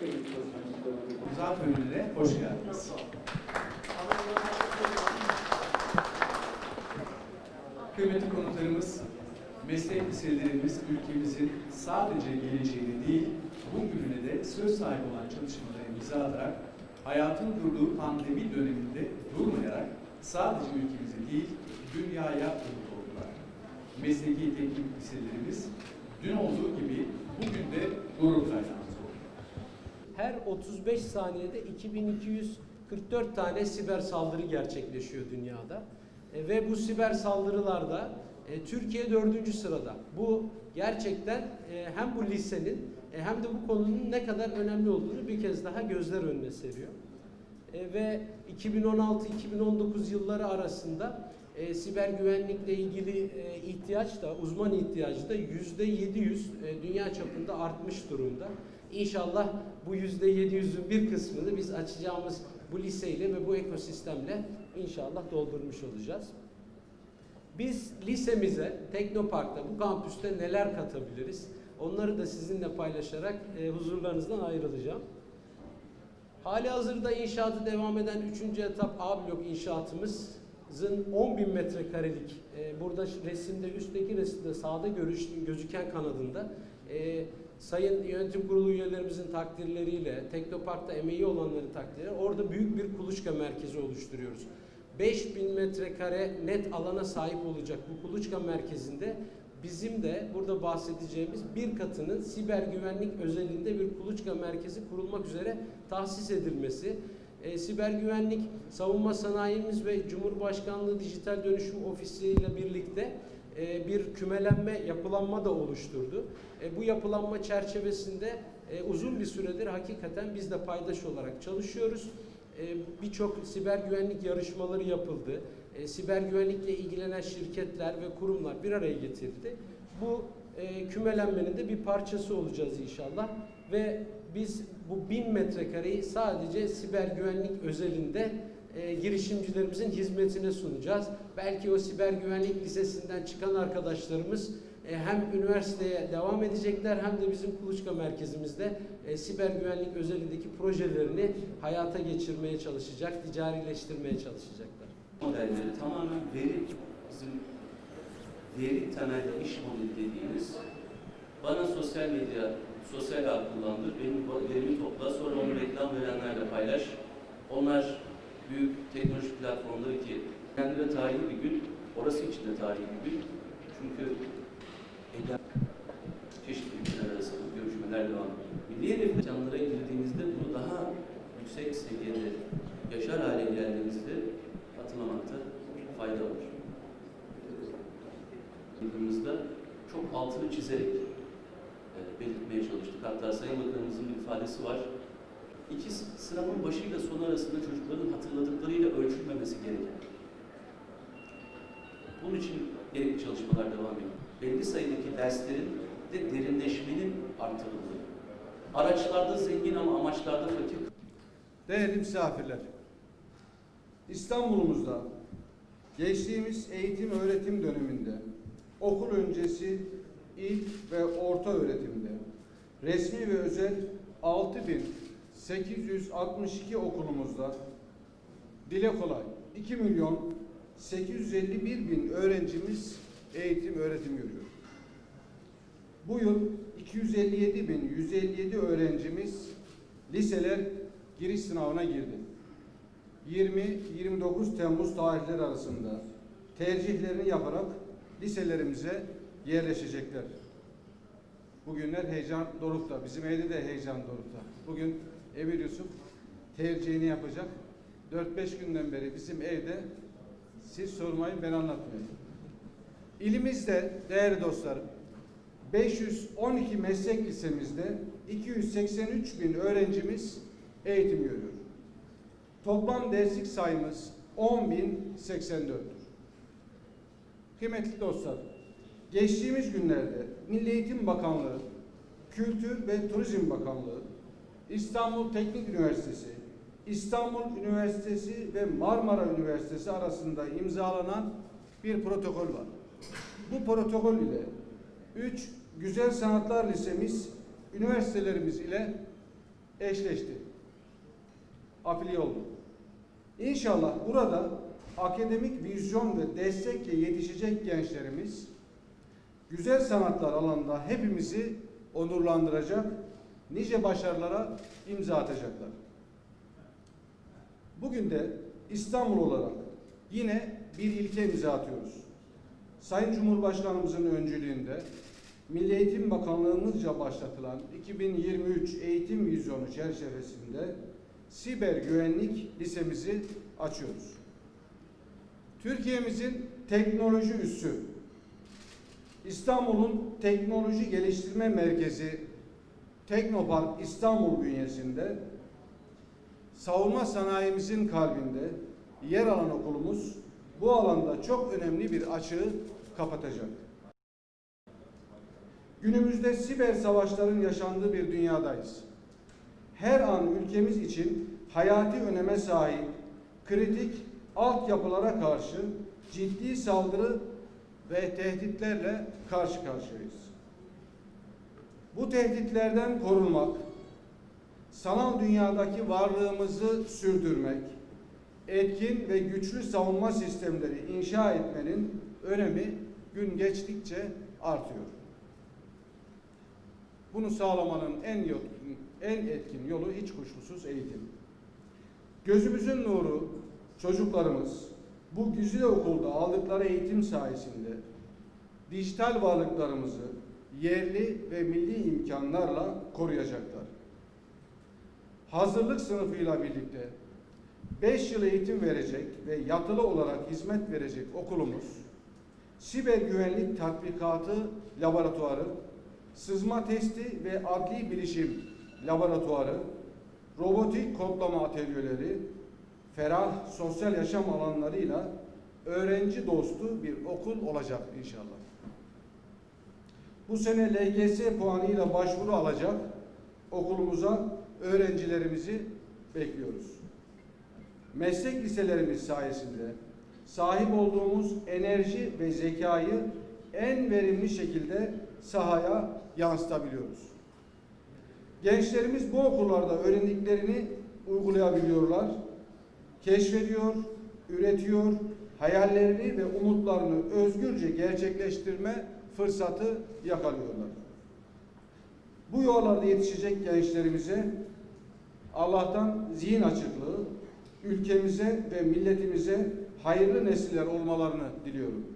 İmza törenine hoş geldiniz. Kıymetli konuklarımız, meslek liselerimiz ülkemizin sadece geleceğini değil, bugününe de söz sahibi olan çalışmalara imza atarak, hayatın durduğu pandemi döneminde durmayarak sadece ülkemizi değil, dünyaya umut oldular. Mesleki teknik liselerimiz dün olduğu gibi bugün de gurur kaynağımız oldu. Her 35 saniyede 2244 tane siber saldırı gerçekleşiyor dünyada. E, ve bu siber saldırılarda e, Türkiye dördüncü sırada. Bu gerçekten e, hem bu lisenin e, hem de bu konunun ne kadar önemli olduğunu bir kez daha gözler önüne seriyor. E, ve 2016-2019 yılları arasında e, siber güvenlikle ilgili e, ihtiyaç da uzman ihtiyacı da yüzde 700 e, dünya çapında artmış durumda. İnşallah bu yüzde 700'ün bir kısmını biz açacağımız bu liseyle ve bu ekosistemle inşallah doldurmuş olacağız. Biz lisemize, Teknopark'ta, bu kampüste neler katabiliriz? Onları da sizinle paylaşarak e, huzurlarınızdan ayrılacağım. Hali hazırda inşaatı devam eden 3. etap A blok inşaatımızın 10 bin metrekarelik e, burada resimde üstteki resimde sağda görüş, gözüken kanadında e, Sayın Yönetim Kurulu üyelerimizin takdirleriyle, Teknopark'ta emeği olanların takdirleri orada büyük bir kuluçka merkezi oluşturuyoruz. 5000 metrekare net alana sahip olacak bu kuluçka merkezinde bizim de burada bahsedeceğimiz bir katının siber güvenlik özelinde bir kuluçka merkezi kurulmak üzere tahsis edilmesi. E, siber güvenlik savunma sanayimiz ve Cumhurbaşkanlığı Dijital Dönüşüm Ofisi ile birlikte e, bir kümelenme, yapılanma da oluşturdu. E, bu yapılanma çerçevesinde e, uzun bir süredir hakikaten biz de paydaş olarak çalışıyoruz. E, Birçok siber güvenlik yarışmaları yapıldı. Siber güvenlikle ilgilenen şirketler ve kurumlar bir araya getirildi. Bu kümelenmenin de bir parçası olacağız inşallah. Ve biz bu bin metrekareyi sadece siber güvenlik özelinde e, girişimcilerimizin hizmetine sunacağız. Belki o siber güvenlik lisesinden çıkan arkadaşlarımız e, hem üniversiteye devam edecekler hem de bizim kuluçka merkezimizde e, siber güvenlik özelindeki projelerini hayata geçirmeye çalışacak, ticarileştirmeye çalışacaklar. modelleri tamamen veri bizim veri temelli iş modeli dediğimiz bana sosyal medya, sosyal ağ kullandır, benim verimi topla, sonra onu reklam verenlerle paylaş. Onlar büyük teknolojik platformları ki kendi de tarihi bir gün, orası için de tarihi bir gün. Çünkü eylem, çeşitli ülkeler arasında görüşmeler devam ediyor. Milli hedef canlılara girdiğinizde bunu daha yüksek seviyede yaşar hale geldiğinizde hatırlamakta fayda var. Yılımızda çok altını çizerek e, belirtmeye çalıştık. Hatta Sayın Bakanımızın bir ifadesi var. İki s- sınavın başıyla sonu arasında çocukların hatırladıklarıyla ölçülmemesi gereken. Bunun için gerekli çalışmalar devam ediyor. Belli sayıdaki derslerin de derinleşmenin artırıldığı. Araçlarda zengin ama amaçlarda fakir Değerli misafirler, İstanbul'umuzda geçtiğimiz eğitim öğretim döneminde okul öncesi ilk ve orta öğretimde resmi ve özel 6862 okulumuzda dile kolay 2 milyon 851 bin öğrencimiz eğitim öğretim görüyor. Bu yıl 257 bin 157 öğrencimiz liseler giriş sınavına girdi. 20-29 Temmuz tarihleri arasında tercihlerini yaparak liselerimize yerleşecekler. Bugünler heyecan dorukta. Bizim evde de heyecan dorukta. Bugün Emir Yusuf tercihini yapacak. 4-5 günden beri bizim evde siz sormayın ben anlatmayayım. İlimizde değerli dostlarım 512 meslek lisemizde 283 bin öğrencimiz eğitim görüyor. Toplam derslik sayımız 10.084'tür. Kıymetli dostlar, geçtiğimiz günlerde Milli Eğitim Bakanlığı, Kültür ve Turizm Bakanlığı, İstanbul Teknik Üniversitesi, İstanbul Üniversitesi ve Marmara Üniversitesi arasında imzalanan bir protokol var. Bu protokol ile üç Güzel Sanatlar Lisemiz üniversitelerimiz ile eşleşti. Afiliye oldu. İnşallah burada akademik vizyon ve destekle yetişecek gençlerimiz güzel sanatlar alanında hepimizi onurlandıracak, nice başarılara imza atacaklar. Bugün de İstanbul olarak yine bir ilke imza atıyoruz. Sayın Cumhurbaşkanımızın öncülüğünde Milli Eğitim Bakanlığımızca başlatılan 2023 eğitim vizyonu çerçevesinde siber güvenlik lisemizi açıyoruz. Türkiye'mizin teknoloji üssü, İstanbul'un teknoloji geliştirme merkezi Teknopark İstanbul bünyesinde savunma sanayimizin kalbinde yer alan okulumuz bu alanda çok önemli bir açığı kapatacak. Günümüzde siber savaşların yaşandığı bir dünyadayız. Her an ülkemiz için hayati öneme sahip kritik altyapılara karşı ciddi saldırı ve tehditlerle karşı karşıyayız. Bu tehditlerden korunmak, sanal dünyadaki varlığımızı sürdürmek, etkin ve güçlü savunma sistemleri inşa etmenin önemi gün geçtikçe artıyor. Bunu sağlamanın en yetkin, en etkin yolu hiç kuşkusuz eğitim. Gözümüzün nuru çocuklarımız bu güzide okulda aldıkları eğitim sayesinde dijital varlıklarımızı yerli ve milli imkanlarla koruyacaklar. Hazırlık sınıfıyla birlikte 5 yıl eğitim verecek ve yatılı olarak hizmet verecek okulumuz, siber güvenlik tatbikatı laboratuvarı, sızma testi ve adli bilişim laboratuvarı, robotik kodlama atölyeleri, ferah sosyal yaşam alanlarıyla öğrenci dostu bir okul olacak inşallah. Bu sene LGS puanıyla başvuru alacak okulumuza öğrencilerimizi bekliyoruz. Meslek liselerimiz sayesinde sahip olduğumuz enerji ve zekayı en verimli şekilde sahaya yansıtabiliyoruz. Gençlerimiz bu okullarda öğrendiklerini uygulayabiliyorlar, keşfediyor, üretiyor, hayallerini ve umutlarını özgürce gerçekleştirme fırsatı yakalıyorlar. Bu yollarda yetişecek gençlerimize Allah'tan zihin açıklığı, ülkemize ve milletimize hayırlı nesiller olmalarını diliyorum.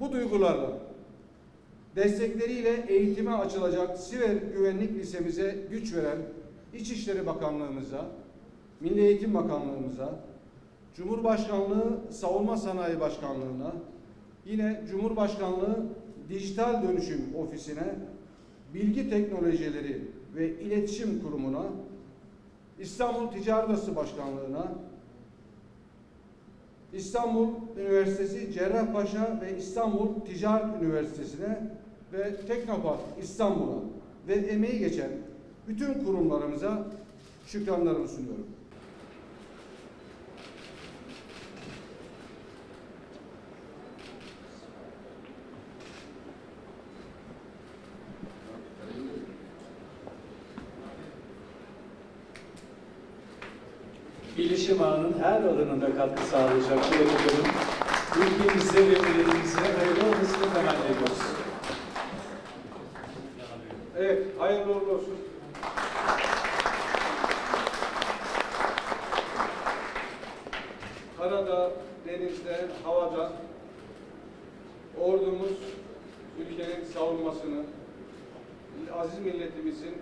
Bu duygularla destekleriyle eğitime açılacak Siver Güvenlik Lisemize güç veren İçişleri Bakanlığımıza, Milli Eğitim Bakanlığımıza, Cumhurbaşkanlığı Savunma Sanayi Başkanlığı'na, yine Cumhurbaşkanlığı Dijital Dönüşüm Ofisi'ne, Bilgi Teknolojileri ve İletişim Kurumu'na, İstanbul Ticaret Odası Başkanlığı'na, İstanbul Üniversitesi Cerrahpaşa ve İstanbul Ticaret Üniversitesi'ne ve Teknopark İstanbul'a ve emeği geçen bütün kurumlarımıza şükranlarımı sunuyorum. Bilişim ağının her alanında katkı sağlayacak bu okulun ülkemize ve milletimize hayırlı olmasını temenni ediyoruz. Evet, hayırlı olsun. Karada, denizde, havada ordumuz ülkenin savunmasını, aziz milletimizin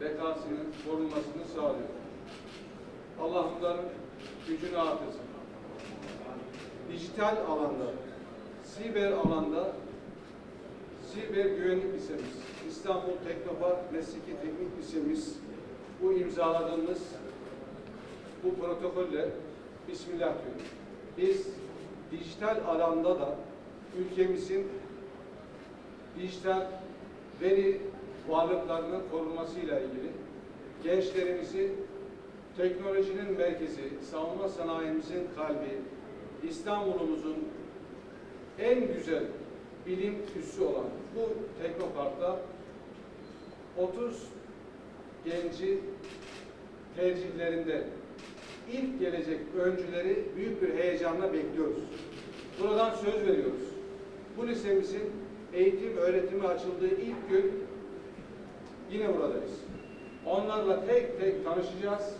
bekasını, korunmasını sağlıyor. Allah bunların gücünü artırsın. Dijital alanda, siber alanda Siber Güvenlik Lisemiz, İstanbul Teknopark Mesleki Teknik Lisemiz bu imzaladığımız bu protokolle Bismillah diyoruz. Biz dijital alanda da ülkemizin dijital veri varlıklarının korunmasıyla ilgili gençlerimizi teknolojinin merkezi, savunma sanayimizin kalbi, İstanbul'umuzun en güzel bilim üssü olan bu Teknopark'ta 30 genci tercihlerinde ilk gelecek öncüleri büyük bir heyecanla bekliyoruz. Buradan söz veriyoruz. Bu lisemizin eğitim öğretimi açıldığı ilk gün yine buradayız. Onlarla tek tek tanışacağız.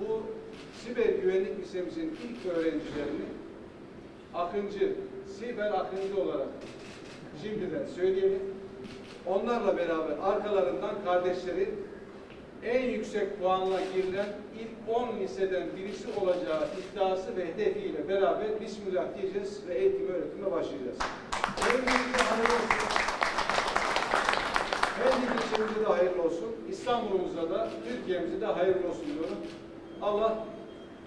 Bu siber güvenlik lisemizin ilk öğrencilerini Akıncı, Siber Akıncı olarak şimdiden söyleyelim. Onlarla beraber arkalarından kardeşleri en yüksek puanla girilen ilk 10 liseden birisi olacağı iddiası ve hedefiyle beraber Bismillah diyeceğiz ve eğitim öğretime başlayacağız. Hepinize hayırlı olsun. Her ilçemize de hayırlı olsun. İstanbul'umuza da, Türkiye'mize de hayırlı olsun diyorum. Allah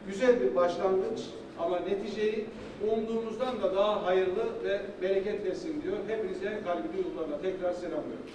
güzel bir başlangıç ama neticeyi umduğumuzdan da daha hayırlı ve bereket versin diyor. Hepinize kalbi duygularla tekrar selamlıyorum.